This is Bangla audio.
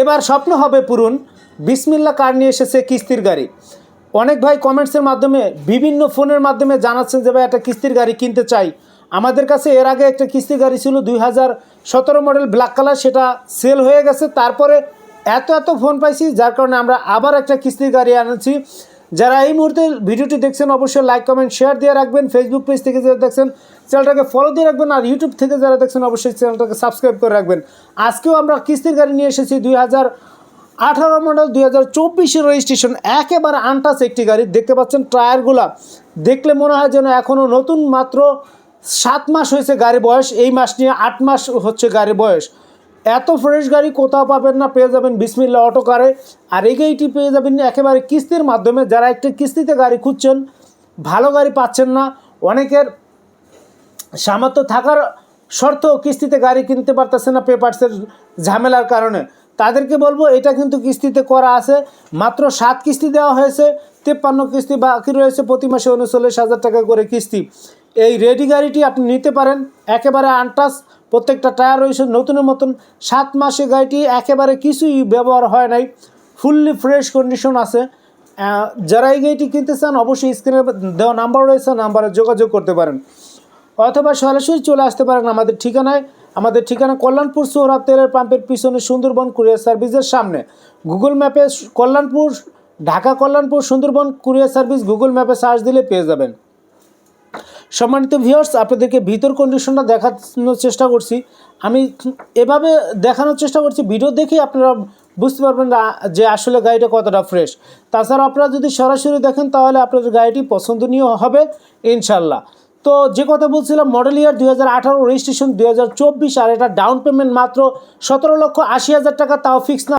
এবার স্বপ্ন হবে পুরুন বিসমিল্লা কার নিয়ে এসেছে কিস্তির গাড়ি? অনেক ভাই কমেন্টসের মাধ্যমে, বিভিন্ন ফোনের মাধ্যমে জানাচ্ছেন যে, ভাই, একটা কিস্তির গাড়ি কিনতে চাই। আমাদের কাছে এর আগে একটা কিস্তির গাড়ি ছিল দুই হাজার সতেরো মডেল ব্ল্যাক কালার সেটা সেল হয়ে গেছে। তারপরে এত এত ফোন পাইছি, যার কারণে আমরা আবার একটা কিস্তির গাড়ি আনছি। যারা এই মুহূর্তে ভিডিওটি দেখছেন, অবশ্যই লাইক কমেন্ট শেয়ার দিয়ে রাখবেন। ফেসবুক পেজ থেকে যারা দেখছেন চ্যানেলটাকে ফলো দিয়ে রাখবেন। আর ইউটিউব থেকে যারা দেখছেন, অবশ্যই চ্যানেলটাকে সাবস্ক্রাইব করে রাখবেন। আজকেও আমরা কিস্তির গাড়ি নিয়ে এসেছি। দুই হাজার আঠারো মডেল দুই হাজার চব্বিশের রেজিস্ট্রেশন একেবারে আনটাস একটি গাড়ি। দেখতে পাচ্ছেন টায়ারগুলা দেখলে মনে হয় যেন এখনও নতুন মাত্র সাত মাস হয়েছে গাড়ি বয়স। এই মাস নিয়ে আট মাস হচ্ছে গাড়ির বয়স। এত ফ্রেশ গাড়ি কোথাও পাবেন না, পেয়ে যাবেন বিসমিল্লা অটো কারে আর এই গাড়িটি পেয়ে যাবেন একেবারে কিস্তির মাধ্যমে, যারা একটি কিস্তিতে গাড়ি খুঁজছেন, ভালো গাড়ি পাচ্ছেন না, অনেকের সামর্থ্য থাকার শর্তেও কিস্তিতে গাড়ি কিনতে পারতেছে না, পেপারসের ঝামেলার কারণে। তাদেরকে বলব, এটা কিন্তু কিস্তিতে করা আছে। মাত্র সাত কিস্তি দেওয়া হয়েছে, তেপ্পান্ন কিস্তি বাকি রয়েছে প্রতি মাসে উনচল্লিশ হাজার টাকা করে কিস্তি। এই রেডি গাড়িটি আপনি নিতে পারেন। একেবারে আনটাস প্রত্যেকটা টায়ার রয়েছে নতুনের মতন। সাত মাসে গাড়িটি একেবারে কিছুই ব্যবহার হয় নাই। ফুললি ফ্রেশ কন্ডিশন আছে। যারা এই গাড়িটি কিনতে চান, অবশ্যই স্ক্রিনে দেওয়া নাম্বার রয়েছে নাম্বারে যোগাযোগ করতে পারেন। অথবা সরাসরি চলে আসতে পারেন আমাদের ঠিকানায়। আমাদের ঠিকানা কল্যাণপুর সোহরাব তেলের পাম্পের পিছনে সুন্দরবন কুরিয়ার সার্ভিসের সামনে। গুগল ম্যাপে Kalyanpur, Dhaka Kalyanpur Sundarban courier service Google ম্যাপে সার্চ দিলে পেয়ে যাবেন। সম্মানিত ভিউয়ার্স আপনাদেরকে ভিতর কন্ডিশনটা দেখানোর চেষ্টা করছি। আমি এভাবে দেখানোর চেষ্টা করছি ভিডিও দেখেই আপনারা বুঝতে পারবেন যে আসলে গাড়িটা কতটা ফ্রেশ তাছাড়া আপনারা যদি সরাসরি দেখেন, তাহলে আপনাদের গাড়িটি পছন্দনীয় হবে ইনশাল্লাহ তো যে কথা বলছিলাম মডেল ইয়ার দুই হাজার আঠারো রেজিস্ট্রেশন দুই হাজার চব্বিশ, আর এটা ডাউন পেমেন্ট মাত্র সতেরো লক্ষ আশি হাজার টাকা, তাও ফিক্স না।